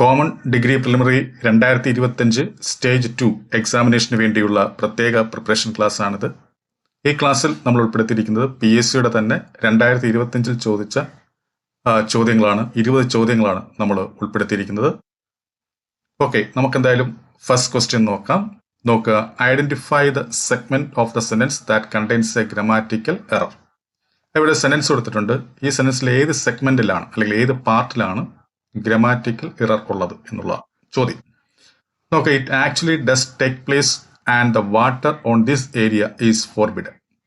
Common degree preliminary രണ്ടായിരത്തി ഇരുപത്തഞ്ച് stage two എക്സാമിനേഷന് വേണ്ടിയുള്ള പ്രത്യേക പ്രിപ്പറേഷൻ ക്ലാസ് ആണിത് ഈ ക്ലാസ്സിൽ നമ്മൾ ഉൾപ്പെടുത്തിയിരിക്കുന്നത് പി എസ് സിയുടെ തന്നെ രണ്ടായിരത്തി ഇരുപത്തഞ്ചിൽ ചോദിച്ച ചോദ്യങ്ങളാണ്. ഇരുപത് ചോദ്യങ്ങളാണ് നമ്മൾ ഉൾപ്പെടുത്തിയിരിക്കുന്നത്. ഓക്കെ നമുക്ക് എന്തായാലും ഫസ്റ്റ് ക്വസ്റ്റ്യൻ നോക്കാം. നോക്കുക. Identify the segment of the sentence that contains a grammatical error ഇവിടെ സെന്റൻസ് കൊടുത്തിട്ടുണ്ട്. ഈ സെന്റൻസിൽ ഏത് സെഗ്മെന്റിലാണ് അല്ലെങ്കിൽ ഏത് പാർട്ടിലാണ് ഗ്രമാറ്റിക്കൽ ഇറർ ഉള്ളത് എന്നുള്ള ചോദ്യം. നോക്കെ it actually does take place and the water on this area is forbid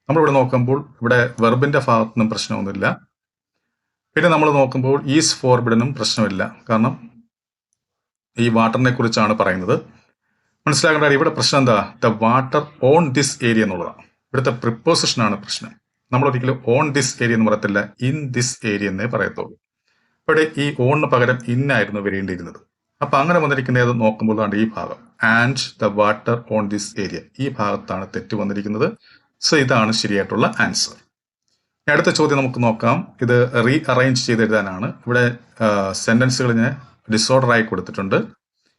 നമ്മളിവിടെ നോക്കുമ്പോൾ ഇവിടെ വെർബിന്റെ ഭാഗത്തുനിന്നും പ്രശ്നമൊന്നുമില്ല. പിന്നെ നമ്മൾ നോക്കുമ്പോൾ ഈസ് ഫോർബിഡനും പ്രശ്നമില്ല. കാരണം ഈ വാട്ടറിനെ കുറിച്ചാണ് പറയുന്നത്. മനസ്സിലാക്കേണ്ട ഇവിടെ പ്രശ്നം എന്താ? The water on this area എന്നുള്ളതാണ്. ഇവിടുത്തെ പ്രിപ്പോസിഷനാണ് പ്രശ്നം. നമ്മൾ ഒരിക്കലും ഓൺ ദിസ് ഏരിയ എന്ന് പറയത്തില്ല. ഇൻ ദിസ് ഏരിയ എന്നേ പറയത്തുള്ളൂ. ഇവിടെ ഈ ഓണിന് പകരം ഇന്നായിരുന്നു വരേണ്ടിയിരുന്നത്. അപ്പൊ അങ്ങനെ വന്നിരിക്കുന്നത് നോക്കുമ്പോൾ ദാണ്ട് ഈ ഭാഗം. And the water on this area ഈ ഭാഗത്താണ് തെറ്റ് വന്നിരിക്കുന്നത്. സോ ഇതാണ് ശരിയായിട്ടുള്ള ആൻസർ അടുത്ത ചോദ്യം നമുക്ക് നോക്കാം. ഇത് റീ അറേഞ്ച് ചെയ്ത് എഴുതാനാണ്. ഇവിടെ സെന്റൻസുകൾ ഞാൻ ഡിസോർഡർ ആയി കൊടുത്തിട്ടുണ്ട്.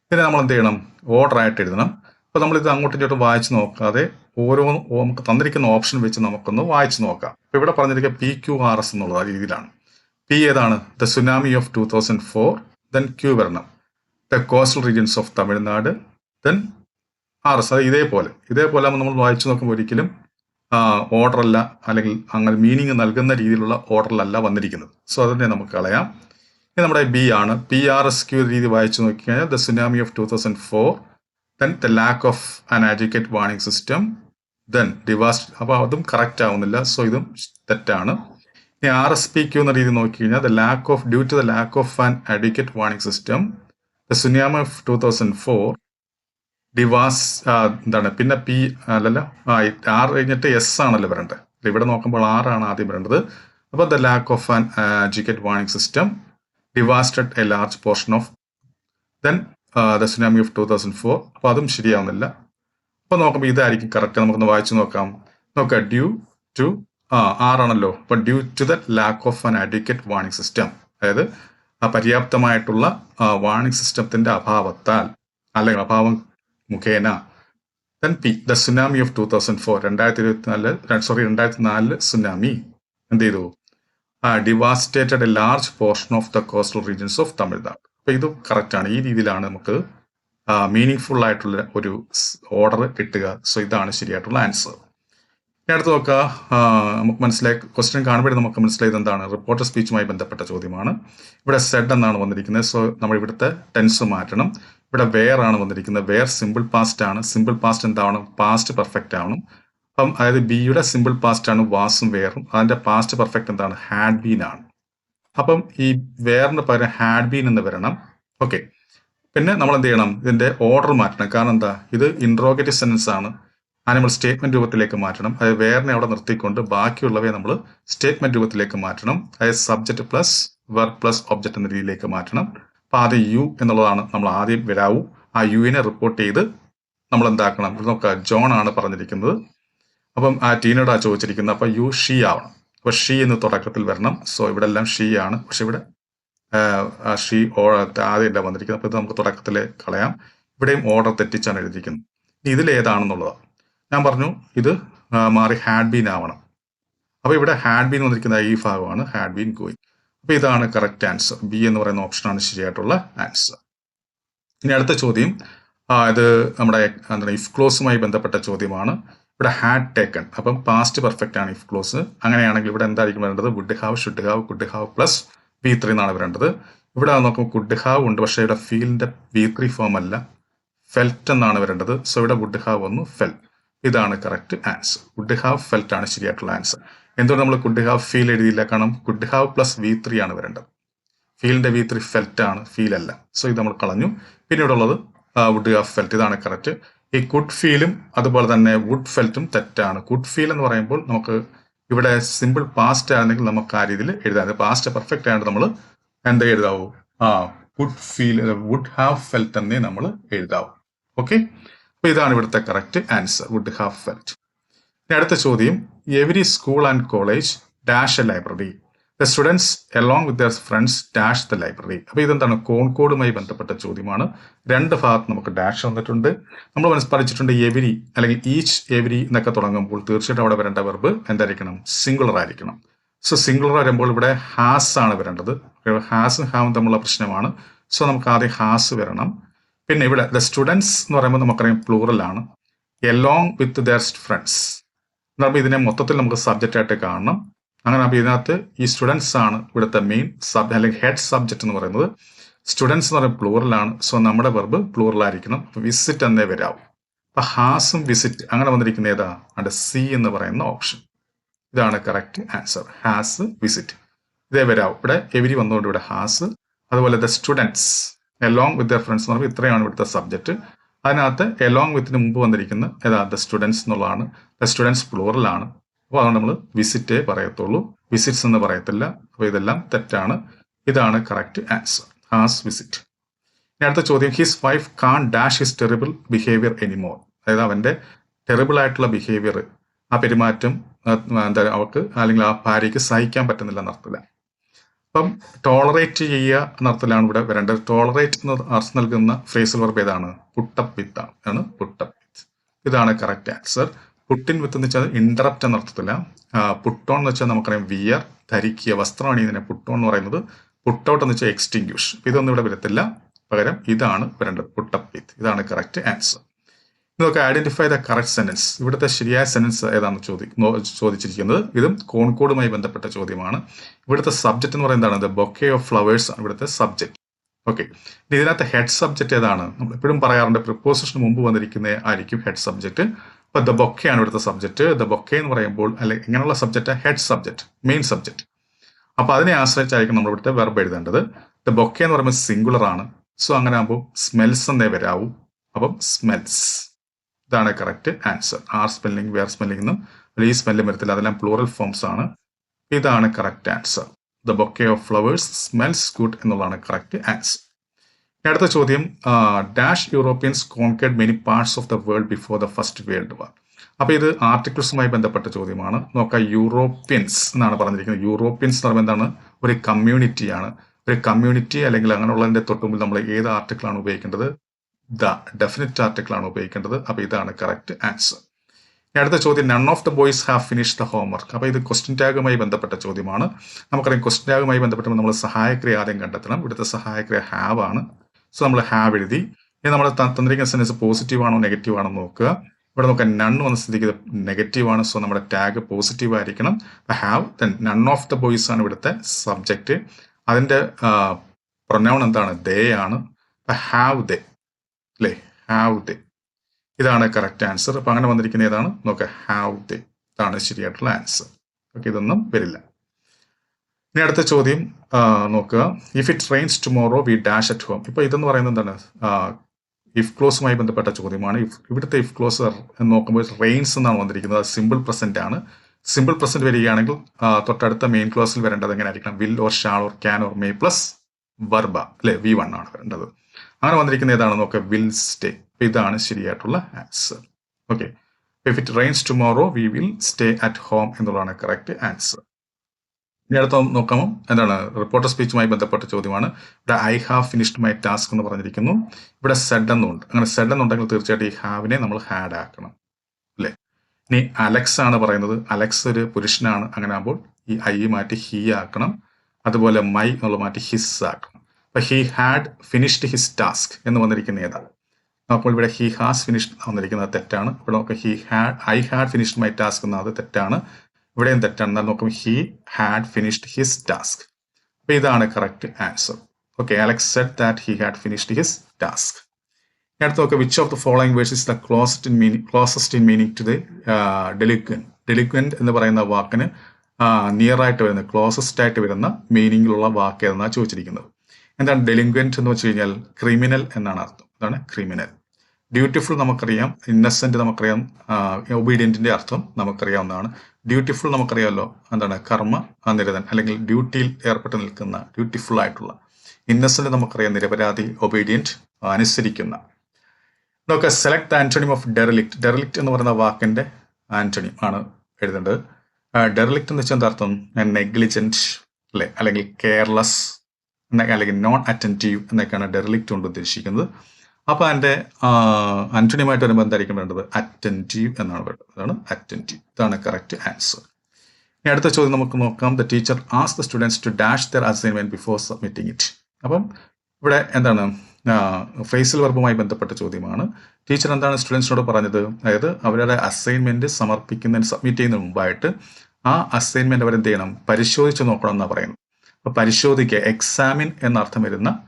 ഇതിനെ നമ്മൾ എന്ത് ചെയ്യണം? ഓർഡർ ആയിട്ട് എഴുതണം. അപ്പോൾ നമ്മൾ ഇത് അങ്ങോട്ടും ഇങ്ങോട്ടും വായിച്ച് നോക്കാതെ ഓരോ നമുക്ക് തന്നിരിക്കുന്ന ഓപ്ഷൻ വെച്ച് നമുക്കൊന്ന് വായിച്ച് നോക്കാം. ഇവിടെ പറഞ്ഞിരിക്കുക പി ക്യു ആർ എസ് എന്നുള്ള രീതിയിലാണ്. പി ഏതാണ്? The tsunami of two thousand four then Q വരണം. The coastal regions of Tamil Nadu then R S അത് ഇതേപോലെ. ഇതേപോലെ നമ്മൾ വായിച്ചു നോക്കുമ്പോൾ ഒരിക്കലും ഓർഡറല്ല അല്ല അല്ലെങ്കിൽ അങ്ങനെ മീനിങ് നൽകുന്ന രീതിയിലുള്ള ഓർഡറിലല്ല വന്നിരിക്കുന്നത്. സോ അതിനെ നമുക്ക് കളയാം. ഇനി നമ്മുടെ ബി ആണ്. പി ആർ എസ് ക്യൂ രീതി വായിച്ചു നോക്കിക്കഴിഞ്ഞാൽ the tsunami of two thousand four then the lack of an adequate warning system then devast അപ്പോൾ അതും കറക്റ്റ് ആവുന്നില്ല. സോ ഇതും തെറ്റാണ്. ഇനി ആർ എസ് പി ക്യൂ എന്ന രീതി നോക്കിക്കഴിഞ്ഞാൽ the lack of due to the lack of an adequate warning system the tsunami of two thousand four devast എന്താണ് പിന്നെ പി അല്ലല്ല ആർ കഴിഞ്ഞിട്ട് എസ് ആണല്ലോ വരേണ്ടത്. ഇവിടെ നോക്കുമ്പോൾ ആർ ആണ് ആദ്യം വരേണ്ടത്. അപ്പോൾ the lack of an adequate warning system devastated a large portion of then the tsunami of two thousand four അപ്പോൾ അതും ശരിയാവുന്നില്ല. അപ്പോൾ നോക്കുമ്പോൾ ഇതായിരിക്കും കറക്റ്റ് നമുക്കൊന്ന് വായിച്ചു നോക്കാം. നോക്കാം ഡ്യൂ ടു ആറാണല്ലോ. അപ്പോൾ due to the lack of an adequate warning system അതായത് ആ പര്യാപ്തമായിട്ടുള്ള വാണിംഗ് സിസ്റ്റത്തിന്റെ അഭാവത്താൽ അല്ലെങ്കിൽ അഭാവം മുഖേന then P the tsunami of two thousand four രണ്ടായിരത്തി ഇരുപത്തിനാല് സോറി രണ്ടായിരത്തി നാലിൽ സുനാമി എന്ത് ചെയ്തു devastated a large portion of the coastal regions of Tamil Nadu അപ്പൊ ഇത് കറക്റ്റ് ആണ്. ഈ രീതിയിലാണ് നമുക്ക് മീനിങ് ഫുൾ ആയിട്ടുള്ള ഒരു ഓർഡർ കിട്ടുക. സോ ഇതാണ് ശരിയായിട്ടുള്ള ആൻസർ അടുത്ത് നോക്കുക. നമുക്ക് മനസ്സിലായി ക്വസ്റ്റ്യൻ കാണുമ്പോൾ നമുക്ക് മനസ്സിലായത് എന്താണ് റിപ്പോർട്ടർ സ്പീച്ചുമായി ബന്ധപ്പെട്ട ചോദ്യമാണ്. ഇവിടെ സെഡ് എന്നാണ് വന്നിരിക്കുന്നത്. സോ നമ്മൾ ഇവിടുത്തെ ടെൻസ് മാറ്റണം. ഇവിടെ വെയർ ആണ് വന്നിരിക്കുന്നത്. വെയർ സിമ്പിൾ പാസ്റ്റ് ആണ്. സിമ്പിൾ പാസ്റ്റ് എന്താണ് പാസ്റ്റ് പെർഫെക്റ്റ് ആവണം. അപ്പം അതായത് ബിയുടെ സിമ്പിൾ പാസ്റ്റ് ആണ്. വാസും വെയറും അതിന്റെ പാസ്റ്റ് പെർഫെക്റ്റ് എന്താണ്? ഹാഡ് ബീൻ ആണ്. അപ്പം ഈ വെയറിന് പകരം ഹാഡ് ബീൻ എന്ന് വരണം. ഓക്കെ പിന്നെ നമ്മൾ എന്ത് ചെയ്യണം? ഇതിന്റെ ഓർഡർ മാറ്റണം. കാരണം എന്താ? ഇത് ഇൻട്രോഗേറ്റീവ് സെന്റൻസ് ആണ്. നമ്മൾ സ്റ്റേറ്റ്മെന്റ് രൂപത്തിലേക്ക് മാറ്റണം. അതായത് വേറിനെ അവിടെ നിർത്തിക്കൊണ്ട് ബാക്കിയുള്ളവയെ നമ്മൾ സ്റ്റേറ്റ്മെന്റ് രൂപത്തിലേക്ക് മാറ്റണം. അതായത് subject plus verb plus object എന്ന രീതിയിലേക്ക് മാറ്റണം. അപ്പൊ ആദ്യം യു എന്നുള്ളതാണ് നമ്മൾ ആദ്യം വരാവൂ. ആ യുവിനെ റിപ്പോർട്ട് ചെയ്ത് നമ്മൾ എന്താക്കണം? നോക്കുക ജോൺ ആണ് പറഞ്ഞിരിക്കുന്നത്. അപ്പം ആ ടീനോടാ ചോദിച്ചിരിക്കുന്നത് അപ്പൊ യു ഷീ ആവണം. അപ്പൊ ഷീ എന്ന് തുടക്കത്തിൽ വരണം. സോ ഇവിടെ എല്ലാം ഷീ ആണ്. പക്ഷെ ഇവിടെ ഷീ ഷീ ആദ്യമല്ല വന്നിരിക്കുന്നത്. അപ്പൊ ഇത് നമുക്ക് തുടക്കത്തിൽ കളയാം. ഇവിടെയും ഓർഡർ തെറ്റിച്ചാണ് എഴുതിയിരിക്കുന്നത്. ഏതാണെന്നുള്ളതാണ് ഞാൻ പറഞ്ഞു ഇത് മാറി ഹാഡ് ബീൻ ആവണം. അപ്പോൾ ഇവിടെ ഹാഡ് ബീൻ വന്നിരിക്കുന്ന ഈ ഭാഗമാണ് ഹാഡ് ബീൻ ഗോയിങ് അപ്പോൾ ഇതാണ് കറക്റ്റ് ആൻസർ ബി എന്ന് പറയുന്ന ഓപ്ഷനാണ് ശരിയായിട്ടുള്ള ആൻസർ ഇനി അടുത്ത ചോദ്യം. ഇത് നമ്മുടെ എന്താണ് ഇഫ് ക്ലോസുമായി ബന്ധപ്പെട്ട ചോദ്യമാണ്. ഇവിടെ ഹാഡ് ടേക്കൺ അപ്പം പാസ്റ്റ് പെർഫെക്റ്റ് ആണ് ഇഫ് ക്ലോസ് അങ്ങനെയാണെങ്കിൽ ഇവിടെ എന്തായിരിക്കും വരേണ്ടത്? Would have should have could have plus V three എന്നാണ് വരേണ്ടത്. ഇവിടെ നോക്കുമ്പോൾ കുഡ് ഹാവ് ഉണ്ട് പക്ഷേ ഇവിടെ ഫീലിന്റെ വി ത്രീ ഫോം അല്ല. ഫെൽറ്റ് എന്നാണ് വരേണ്ടത്. സോ ഇവിടെ വുഡ് ഹാവ് വന്നു ഫെൽ ഇതാണ് correct answer could have felt ആണ് ശരിയായിട്ടുള്ള ആൻസർ എന്തുകൊണ്ട് നമ്മൾ കുഡ് ഹാവ് ഫീൽ എഴുതിയില്ല? കാരണം could have plus V three ആണ് വരേണ്ടത്. ഫീലിന്റെ വി ത്രീ ഫെൽറ്റ് ആണ് ഫീൽ അല്ല. സോ ഇത് നമ്മൾ കളഞ്ഞു. പിന്നീട് ഇവിടെ ഉള്ളത് വുഡ് ഹാവ് ഫെൽറ്റ് ഇതാണ് കറക്റ്റ് ഈ കുഡ് ഫീലും അതുപോലെ തന്നെ വുഡ് ഫെൽറ്റും തെറ്റാണ്. കുഡ് ഫീൽ എന്ന് പറയുമ്പോൾ നമുക്ക് ഇവിടെ സിമ്പിൾ പാസ്റ്റ് ആണെങ്കിൽ നമുക്ക് ആ രീതിയിൽ എഴുതാം. പാസ്റ്റ് പെർഫെക്റ്റ് ആയിട്ട് നമ്മൾ എന്താ എഴുതാവൂ? ആ would feel would have felt എന്നേ നമ്മൾ എഴുതാവൂ. ഓക്കെ അപ്പൊ ഇതാണ് ഇവിടുത്തെ correct answer would have felt അടുത്ത ചോദ്യം. Every school and college dash a library the students along with their friends dash the library അപ്പോൾ ഇതെന്താണ്? കോൺകോഡുമായി ബന്ധപ്പെട്ട ചോദ്യമാണ്. രണ്ട് ഭാഗത്ത് നമുക്ക് ഡാഷ് വന്നിട്ടുണ്ട്. നമ്മൾ പഠിച്ചിട്ടുണ്ട് എവരി അല്ലെങ്കിൽ ഈച്ച് എവരി എന്നൊക്കെ തുടങ്ങുമ്പോൾ തീർച്ചയായിട്ടും അവിടെ വരേണ്ട വെർബ് എന്തായിരിക്കണം? സിംഗുലർ ആയിരിക്കണം. സോ സിംഗുലർ വരുമ്പോൾ ഇവിടെ ഹാസ് ആണ് വരേണ്ടത്. ഹാസും ഹാവും തമ്മിലുള്ള പ്രശ്നമാണ്. സോ നമുക്ക് ആദ്യം ഹാസ് വരണം. പിന്നെ ഇവിടെ ദ സ്റ്റുഡൻസ് എന്ന് പറയുമ്പോൾ നമുക്കറിയാം പ്ലൂറൽ ആണ്. എലോങ് വിത്ത് ദർ ഫ്രണ്ട്സ് പറയുമ്പോൾ ഇതിനെ മൊത്തത്തിൽ നമുക്ക് സബ്ജക്റ്റ് ആയിട്ട് കാണണം. അങ്ങനെ അപ്പോൾ ഇതിനകത്ത് ഈ സ്റ്റുഡൻസ് ആണ് ഇവിടുത്തെ മെയിൻ സബ് അല്ലെങ്കിൽ ഹെഡ് സബ്ജക്റ്റ് എന്ന് പറയുന്നത്. സ്റ്റുഡൻസ് എന്ന് പറയുന്നത് പ്ലൂറലാണ് സോ നമ്മുടെ വെർബ് പ്ലൂറലായിരിക്കണം വിസിറ്റ് എന്നേ വരാവും. അപ്പൊ ഹാസും വിസിറ്റ് അങ്ങനെ വന്നിരിക്കുന്ന ഏതാ? അവിടെ സി എന്ന് പറയുന്ന ഓപ്ഷൻ ഇതാണ് കറക്റ്റ് ആൻസർ ഹാസ് വിസിറ്റ് ഇതേ വരാവും. ഇവിടെ എവരി വന്നുകൊണ്ട് ഇവിടെ ഹാസ് അതുപോലെ the students along with friends എന്ന് പറയുമ്പോൾ ഇത്രയാണ് ഇവിടുത്തെ സബ്ജക്റ്റ് അതിനകത്ത് എലോങ് വിത്തിന് മുമ്പ് വന്നിരിക്കുന്ന ഏതാ ദ സ്റ്റുഡൻസ് എന്നുള്ളതാണ്. ദ സ്റ്റുഡൻസ് പ്ലൂറലാണ് അപ്പോൾ അതുകൊണ്ട് നമ്മൾ വിസിറ്റേ പറയത്തുള്ളൂ. വിസിറ്റ്സ് എന്ന് പറയത്തില്ല. അപ്പോൾ ഇതെല്ലാം തെറ്റാണ്. ഇതാണ് കറക്റ്റ് ആൻസർ ഹാസ് വിസിറ്റ് ഇനി അടുത്ത ചോദ്യം. His wife can't dash his terrible behaviour anymore അതായത് അവന്റെ ടെറിബിൾ ആയിട്ടുള്ള ബിഹേവിയർ ആ പെരുമാറ്റം എന്താ അവർക്ക് അല്ലെങ്കിൽ ആ ഭാര്യയ്ക്ക് സഹിക്കാൻ പറ്റുന്നില്ല എന്നർത്ഥത്തില്ല അപ്പം ടോളറേറ്റ് ചെയ്യുക എന്നർത്ഥത്തിലാണ് ഇവിടെ വരേണ്ടത്. ടോളറേറ്റ് എന്ന് അർത്ഥം നൽകുന്ന ഫ്രേസൽ വർബ് ഏതാണ്? പുട്ടപ്പ് വിത്ത് ആണ് പുട്ടപ്പ് വിത്ത് ഇതാണ് കറക്റ്റ് ആൻസർ പുട്ടിൻ വിത്ത് എന്ന് വെച്ചാൽ ഇന്ററപ്റ്റ് എന്നർത്ഥത്തില്ല പുട്ടോൺ എന്ന് വെച്ചാൽ നമുക്കറിയാം വിയർ ധരിക്കുക വസ്ത്രമാണ് ഇതിനെ പുട്ടോൺ എന്ന് പറയുന്നത്. പുട്ടൗട്ട് എന്ന് വെച്ചാൽ എക്സ്റ്റിങ്ക്യൂഷ് ഇതൊന്നും ഇവിടെ വരത്തില്ല. പകരം ഇതാണ് വരേണ്ടത്. പുട്ടപ്പ് വിത്ത് ഇതാണ് കറക്റ്റ് ആൻസർ നമുക്ക് ഐഡന്റിഫൈ ദ കറക്റ്റ് സെന്റൻസ് ഇവിടുത്തെ ശരിയായ സെന്റൻസ് ഏതാണ് ചോദി ചോദിച്ചിരിക്കുന്നത്. ഇതും കോൺകോഡുമായി ബന്ധപ്പെട്ട ചോദ്യമാണ്. ഇവിടുത്തെ സബ്ജക്റ്റ് എന്ന് പറയുന്നത് ദ ബൊക്കെ ഓഫ് ഫ്ലവേഴ്സ് ആണ് ഇവിടുത്തെ സബ്ജക്റ്റ് ഓക്കെ ഇതിനകത്ത് ഹെഡ് സബ്ജക്റ്റ് ഏതാണ്? നമ്മൾ എപ്പോഴും പറയാറുണ്ട് പ്രിപ്പോസിഷന് മുമ്പ് വന്നിരിക്കുന്ന ആയിരിക്കും ഹെഡ് സബ്ജക്റ്റ് അപ്പൊ ദ ബൊക്കെ ആണ് ഇവിടുത്തെ സബ്ജക്റ്റ് ദ ബൊക്കെ എന്ന് പറയുമ്പോൾ അല്ലെ ഇങ്ങനെയുള്ള subject head subject main subject അപ്പൊ അതിനെ ആശ്രയിച്ചായിരിക്കും നമ്മൾ ഇവിടുത്തെ വെർബ് എഴുതേണ്ടത്. ദ ബൊക്കെ എന്ന് പറയുമ്പോൾ സിംഗുലർ ആണ്. സോ അങ്ങനെ ആകുമ്പോൾ സ്മെൽസ് എന്നേ വരാവൂ. അപ്പം സ്മെൽസ് ഇതാണ് correct answer are spelling were spelling എന്നും ഈ സ്മെല്ലും വരത്തില്ല. അതെല്ലാം പ്ലൂറൽ ഫോംസ് ആണ്. ഇതാണ് correct answer the bouquet of flowers smells good എന്നുള്ളതാണ് കറക്റ്റ് ആൻസർ അടുത്ത ചോദ്യം dash Europeans conquered many parts of the world before the first world war അപ്പോൾ ഇത് ആർട്ടിക്കിൾസുമായി ബന്ധപ്പെട്ട ചോദ്യമാണ്. നോക്കാം യൂറോപ്യൻസ് എന്നാണ് പറഞ്ഞിരിക്കുന്നത്. യൂറോപ്യൻസ് എന്ന് പറയുമ്പോൾ എന്താണ്? ഒരു കമ്മ്യൂണിറ്റിയാണ് ഒരു കമ്മ്യൂണിറ്റി അല്ലെങ്കിൽ അങ്ങനെയുള്ളതിന്റെ തൊട്ടുമുമ്പിൽ നമ്മൾ ഏത് ആർട്ടിക്കിളാണ് ഉപയോഗിക്കേണ്ടത്? ദ ഡെഫിനറ്റ് ആർട്ടിക്കിൾ ആണ് ഉപയോഗിക്കേണ്ടത്. അപ്പോൾ ഇതാണ് കറക്റ്റ് ആൻസർ. അടുത്ത ചോദ്യം none of the boys have finish the homework അപ്പോൾ ഇത് ക്വസ്റ്റ്യൻ ടാഗുമായി ബന്ധപ്പെട്ട ചോദ്യമാണ്. നമുക്കറിയാം ക്വസ്റ്റ്യൻ ടാഗുമായി ബന്ധപ്പെട്ട് നമ്മൾ സഹായക്രിയ ആദ്യം കണ്ടെത്തണം. ഇവിടുത്തെ സഹായക്രിയ ഹാവ് ആണ്. സോ നമ്മൾ ഹാവ് എഴുതി. ഇനി നമ്മൾ തന്ത്രിക്കുന്ന സെൻസ് പോസിറ്റീവ് ആണോ നെഗറ്റീവ് ആണോ നോക്കുക. ഇവിടെ നമുക്ക് നൺ വന്ന സ്ഥിതിക്ക് നെഗറ്റീവ് ആണ്. സോ നമ്മുടെ ടാഗ് പോസിറ്റീവ് ആയിരിക്കണം. Have then none of the boys ആണ് ഇവിടുത്തെ സബ്ജക്റ്റ് അതിന്റെ പ്രൊനൗൺ എന്താണ്? ദേ ആണ്. ഹാവ് ദേ ഹാവ് ദേ ഇതാണ് കറക്റ്റ് ആൻസർ അപ്പൊ അങ്ങനെ വന്നിരിക്കുന്ന ഏതാണ്? നോക്കുക ഹാവ് ദേ ഇതാണ് ശരിയായിട്ടുള്ള ആൻസർ ഓക്കെ ഇതൊന്നും വരില്ല. ഇനി അടുത്ത ചോദ്യം നോക്കുക. If it rains tomorrow we dash at home ഇപ്പൊ ഇതെന്ന് പറയുന്നത് എന്താണ്? ഇഫ് ക്ലോസുമായി ബന്ധപ്പെട്ട ചോദ്യമാണ്. ഇഫ് ഇവിടുത്തെ ഇഫ് ക്ലോസ് നോക്കുമ്പോൾ റെയിൻസ് എന്നാണ് വന്നിരിക്കുന്നത്. സിമ്പിൾ പ്രസന്റ് ആണ്. സിമ്പിൾ പ്രസന്റ് വരികയാണെങ്കിൽ തൊട്ടടുത്ത മെയിൻ ക്ലോസിൽ വരേണ്ടത് എങ്ങനെ ആയിരിക്കണം? Will or shall or can or may plus verb അല്ലെ? വി വൺ ആണ് വരേണ്ടത്. അങ്ങനെ വന്നിരിക്കുന്ന ഏതാണ് നോക്കുക വിൽ സ്റ്റേ ഇതാണ് ശരിയായിട്ടുള്ള answer okay if it rains tomorrow we will stay at home എന്നുള്ളതാണ് കറക്റ്റ് ആൻസർ ഇനി അടുത്ത നോക്കാമോ എന്താണ്? റിപ്പോർട്ടർ സ്പീച്ചുമായി ബന്ധപ്പെട്ട ചോദ്യമാണ്. ഇവിടെ I have finished my task എന്ന് പറഞ്ഞിരിക്കുന്നു. ഇവിടെ സെഡ് എന്നുണ്ട്. അങ്ങനെ സെഡ് എന്നുണ്ടെങ്കിൽ തീർച്ചയായിട്ടും ഈ ഹാവിനെ നമ്മൾ ഹാഡ് ആക്കണം. അല്ലേ? ഇനി അലക്സ് ആണ് പറയുന്നത്. അലക്സ് ഒരു പുരുഷനാണ്. അങ്ങനെ ആകുമ്പോൾ ഈ ഐ മാറ്റി ഹി ആക്കണം. അതുപോലെ മൈ എന്നുള്ള മാറ്റി ഹിസ് ആക്കണം. അപ്പൊ he had finished his task എന്ന് വന്നിരിക്കുന്ന ഏതാണ്? അപ്പോൾ ഇവിടെ ഹി ഹാസ് ഫിനിഷ്ഡ് വന്നിരിക്കുന്നത് തെറ്റാണ്. ഇവിടെ നോക്കാം he had I had finished my task എന്നത് തെറ്റാണ്. ഇവിടെയും തെറ്റാണ്. എന്നാൽ നോക്കും he had finished his task അപ്പോൾ ഇതാണ് correct answer okay Alex said that he had finished his task അടുത്ത് നോക്കുക which of the following words is the closest in meaning closest in meaning to the delinquent delinquent എന്ന് പറയുന്ന വാക്കിന് near ആയിട്ട് വരുന്ന closest ആയിട്ട് വരുന്ന മീനിങ്ങിലുള്ള വാക്ക് ഏതെന്നാണ് ചോദിച്ചിരിക്കുന്നത്. എന്താണ് ഡെലിങ്വന്റ് എന്ന് വെച്ച് കഴിഞ്ഞാൽ ക്രിമിനൽ എന്നാണ് അർത്ഥം. അതാണ് ക്രിമിനൽ ഡ്യൂട്ടിഫുൾ നമുക്കറിയാം ഇന്നസെന്റ് നമുക്കറിയാം ഒബീഡിയന്റിന്റെ അർത്ഥം നമുക്കറിയാവുന്നതാണ്. ഡ്യൂട്ടിഫുൾ നമുക്കറിയാമല്ലോ എന്താണ് കർമ്മ നിരതൻ അല്ലെങ്കിൽ ഡ്യൂട്ടിയിൽ ഏർപ്പെട്ട് നിൽക്കുന്ന ഡ്യൂട്ടിഫുൾ ആയിട്ടുള്ള. ഇന്നസെന്റ് നമുക്കറിയാം നിരപരാധി ഒബീഡിയന്റ് അനുസരിക്കുന്ന. നോക്കുക select antonym of derelict derelict എന്ന് പറയുന്ന വാക്കിന്റെ ആന്റണിം ആണ് എഴുതേണ്ടത്. ഡെറലിക്റ്റ് എന്ന് വെച്ചാൽ എന്താ അർത്ഥം? നെഗ്ലിജന്റ് അല്ലെ? അല്ലെങ്കിൽ കെയർലെസ് അല്ലെങ്കിൽ നോൺ അറ്റന്റീവ് എന്നൊക്കെയാണ് ഡെറിലിക്റ്റ് കൊണ്ട് ഉദ്ദേശിക്കുന്നത്. അപ്പോൾ അതിന്റെ അന്റണിയുമായിട്ട് വരുമ്പോൾ എന്തായിരിക്കും വേണ്ടത്? അറ്റന്റീവ് എന്നാണ് വേണ്ടത്. അതാണ് അറ്റന്റീവ് ഇതാണ് കറക്റ്റ് ആൻസർ ഇനി അടുത്ത ചോദ്യം നമുക്ക് നോക്കാം. The teacher as the students to dash their assignment before submitting it അപ്പം ഇവിടെ എന്താണ്? ഫേസിൽ വർബുമായി ബന്ധപ്പെട്ട ചോദ്യമാണ്. ടീച്ചർ എന്താണ് സ്റ്റുഡൻസിനോട് പറഞ്ഞത്? അതായത് അവരുടെ അസൈൻമെന്റ് സമർപ്പിക്കുന്നതിന് സബ്മിറ്റ് ചെയ്യുന്നതിന് മുമ്പായിട്ട് ആ അസൈൻമെന്റ് അവരെന്ത് ചെയ്യണം? പരിശോധിച്ച് നോക്കണം എന്നാണ് പറയുന്നത്. പരിശോധിക്കുക. എക്സാമിൻ എന്നർത്ഥം വരുന്ന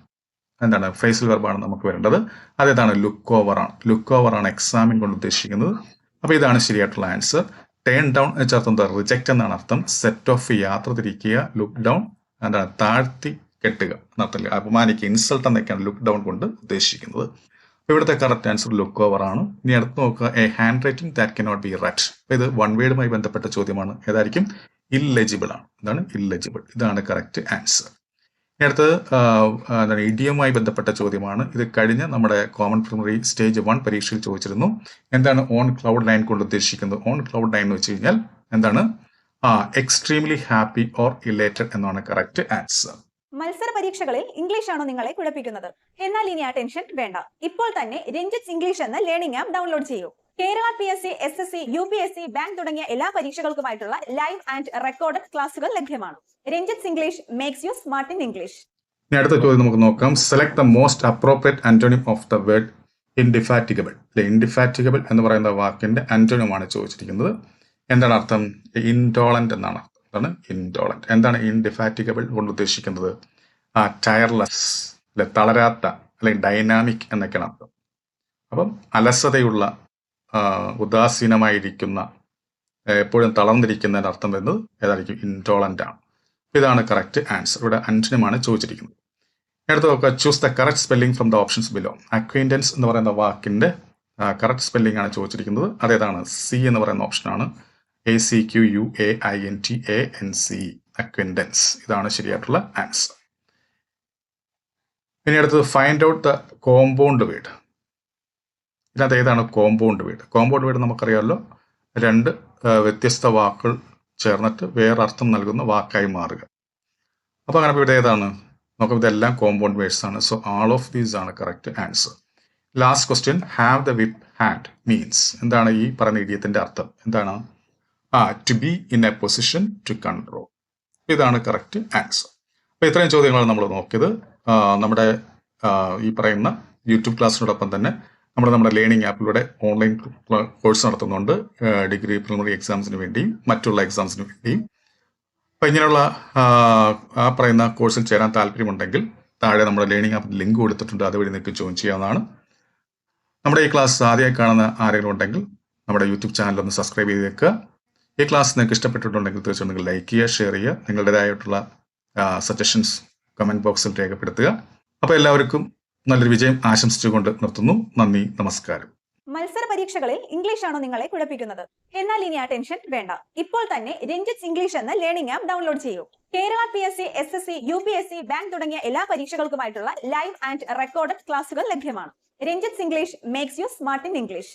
എന്താണ്? ഫേസിൽ വെർബാണ് നമുക്ക് വരേണ്ടത്. അതേതാണ് ലുക്ക് ഓവർ ആണ്. ലുക്ക് ഓവർ ആണ് എക്സാമിൻ കൊണ്ട് ഉദ്ദേശിക്കുന്നത്. അപ്പോൾ ഇതാണ് ശരിയായിട്ടുള്ള ആൻസർ ടേൺ ഡൗൺ എന്ന് വെച്ചാൽ എന്താ? റിജക്റ്റ് എന്നാണ് അർത്ഥം. സെറ്റ് ഓഫ് യാത്ര തിരിക്കുക. ലുക്ക് ഡൗൺ എന്താണ്? താഴ്ത്തി കെട്ടുക. എന്നർത്ഥം അപമാനിക്കുക. ഇൻസൾട്ട് എന്നൊക്കെയാണ് ലുക്ക് ഡൗൺ കൊണ്ട് ഉദ്ദേശിക്കുന്നത്. അപ്പൊ ഇവിടുത്തെ കറക്റ്റ് ആൻസർ ലുക്ക് ഓവർ ആണ്. ഇനി അടുത്ത് നോക്കുക. A handwriting that cannot be write ഇത് വൺ വേഡുമായി ബന്ധപ്പെട്ട ചോദ്യമാണ്. ഏതായിരിക്കും? ഇല്ലെജിബിൾ ആണ്. ഇതാണ് ഇല്ലെജിബിൾ ഇതാണ് കറക്റ്റ് ആൻസർ ഇനി അടുത്തത് എന്താണ് ഇഡിയവുമായി ബന്ധപ്പെട്ട ചോദ്യമാണ്. ഇത് കഴിഞ്ഞ നമ്മുടെ കോമൺ പ്രിമറി സ്റ്റേജ് വൺ പരീക്ഷയിൽ ചോദിച്ചിരുന്നു. എന്താണ് ഓൺ ക്ലൗഡ് നയൻ കൊണ്ട് ഉദ്ദേശിക്കുന്നത്? ഓൺ ക്ലൗഡ് നയൻ എന്ന് വെച്ച് കഴിഞ്ഞാൽ എന്താണ്? എക്സ്ട്രീംലി ഹാപ്പി ഓർ ഇലേറ്റഡ് എന്നാണ് കറക്റ്റ് ആൻസർ മത്സര പരീക്ഷകളിൽ ഇംഗ്ലീഷ് ആണോ നിങ്ങളെ കുഴപ്പിക്കുന്നത്? എന്നാൽ ഇനി ആ ടെൻഷൻ വേണ്ട. ഇപ്പോൾ തന്നെ രഞ്ജിത്ത് ഇംഗ്ലീഷ് എന്ന ലേണിംഗ് ആപ്പ് ഡൗൺലോഡ് ചെയ്യൂ. Kerala P S C S S C U P S C bank തുടങ്ങിയ എല്ലാ പരീക്ഷകൾക്കുമായിട്ടുള്ള ലൈവ് ആൻഡ് റെക്കോർഡഡ് ക്ലാസുകൾ ലഭ്യമാണ്. Ranjith English makes you smart in English ഇനി അടുത്ത ചോദ്യം നമുക്ക് നോക്കാം. Select the most appropriate antonym of the word indefatigable അല്ലെ ഇൻഡിഫാറ്റിഗബിൾ എന്ന് പറയുന്ന വാക്കിന്റെ ആന്റോണിയമാണ് ചോദിച്ചിരിക്കുന്നത്. എന്താണ് അർത്ഥം? ഇൻഡോളന്റ് എന്നാണ് അർത്ഥം. എന്താണ്? ഇൻടോളന്റ് എന്താണ് ഇൻഡിഫാറ്റിക്കബിൾ കൊണ്ട് ഉദ്ദേശിക്കുന്നത്? ആ ടയർലെസ് അല്ലെ തളരാത്ത അല്ലെങ്കിൽ ഡൈനാമിക് എന്നൊക്കെയാണ് അർത്ഥം. അപ്പം അലസതയുള്ള ഉദാസീനമായിരിക്കുന്ന എപ്പോഴും തളർന്നിരിക്കുന്ന അർത്ഥം വരുന്നത് ഏതായിരിക്കും? ഇൻടോളന്റ് ആണ്. ഇതാണ് കറക്റ്റ് ആൻസർ ഇവിടെ അഞ്ചിനുമാണ് ചോദിച്ചിരിക്കുന്നത്. എടുത്ത് നോക്കുക. Choose the correct spelling from the options below acquaintance എന്ന് പറയുന്ന വാക്കിന്റെ കറക്റ്റ് സ്പെല്ലിംഗ് ആണ് ചോദിച്ചിരിക്കുന്നത്. അതേതാണ്? സി എന്ന് പറയുന്ന ഓപ്ഷനാണ് A C Q U A I N T A N C acquaintance ഇതാണ് ശരിയായിട്ടുള്ള ആൻസർ ഇനി അടുത്തത്. Find out the compound word ഇതിനകത്ത് ഏതാണ് കോമ്പൗണ്ട് വീട്? കോമ്പൗണ്ട് വീട് നമുക്കറിയാമല്ലോ. രണ്ട് വ്യത്യസ്ത വാക്കുകൾ ചേർന്നിട്ട് വേറെ അർത്ഥം നൽകുന്ന വാക്കായി മാറുക. അപ്പോൾ അങ്ങനെ ഇവിടെ ഏതാണ്? നോക്കാം ഇതെല്ലാം കോമ്പൗണ്ട് വേഴ്സ് ആണ്. സോ ആൾ ഓഫ് ദീസ് ആണ് correct answer last question have the whip hand means എന്താണ് ഈ പറഞ്ഞ ഇടിയത്തിന്റെ അർത്ഥം? എന്താണ്? A to be in a position to control ഇതാണ് കറക്റ്റ് ആൻസർ അപ്പോൾ ഇത്രയും ചോദ്യങ്ങളാണ് നമ്മൾ നോക്കിയത്. നമ്മുടെ ഈ പറയുന്ന യൂട്യൂബ് ക്ലാസ്സിനോടൊപ്പം തന്നെ നമ്മൾ നമ്മുടെ ലേണിംഗ് ആപ്പിലൂടെ ഓൺലൈൻ കോഴ്സ് നടത്തുന്നുണ്ട്. ഡിഗ്രി പ്രിലിമിനറി എക്സാംസിന് വേണ്ടിയും മറ്റുള്ള എക്സാംസിന് വേണ്ടിയും. അപ്പം ഇങ്ങനെയുള്ള ആ, പറയുന്ന കോഴ്സിൽ ചേരാൻ താല്പര്യമുണ്ടെങ്കിൽ താഴെ നമ്മുടെ ലേണിംഗ് ആപ്പിൽ ലിങ്ക് കൊടുത്തിട്ടുണ്ട്. അതുവഴി നിങ്ങൾക്ക് ജോയിൻ ചെയ്യാവുന്നതാണ്. നമ്മുടെ ഈ ക്ലാസ് ആദ്യമായി കാണുന്ന ആരെങ്കിലും ഉണ്ടെങ്കിൽ നമ്മുടെ യൂട്യൂബ് ചാനൽ ഒന്ന് സബ്സ്ക്രൈബ് വെക്കുക. ഈ ക്ലാസ് നിങ്ങൾക്ക് ഇഷ്ടപ്പെട്ടിട്ടുണ്ടെങ്കിൽ തീർച്ചയായും നിങ്ങൾ ലൈക്ക് ചെയ്യുക ഷെയർ ചെയ്യുക നിങ്ങളുടേതായിട്ടുള്ള സജഷൻസ് കമന്റ് ബോക്സിൽ രേഖപ്പെടുത്തുക. അപ്പോൾ എല്ലാവർക്കും നല്ലൊരു വിജയം ആശംസിച്ചുകൊണ്ട് നിർത്തുന്നു. നന്ദി നമസ്കാരം. മത്സര പരീക്ഷകളിൽ ഇംഗ്ലീഷ് ആണോ നിങ്ങളെ കുഴപ്പിക്കുന്നത്? എന്നാൽ ഇനി ആ ടെൻഷൻ വേണ്ട. ഇപ്പോൾ തന്നെ രഞ്ജിത്ത് ഇംഗ്ലീഷ് എന്ന ലേണിംഗ് ആപ്പ് ഡൗൺലോഡ് ചെയ്യൂ. Kerala P S C S S C U P S C bank തുടങ്ങിയ എല്ലാ പരീക്ഷകൾക്കുമായിട്ടുള്ള ലൈവ് ആൻഡ് റെക്കോർഡഡ് ക്ലാസുകൾ ലഭ്യമാണ്. Ranjith English makes you smart in English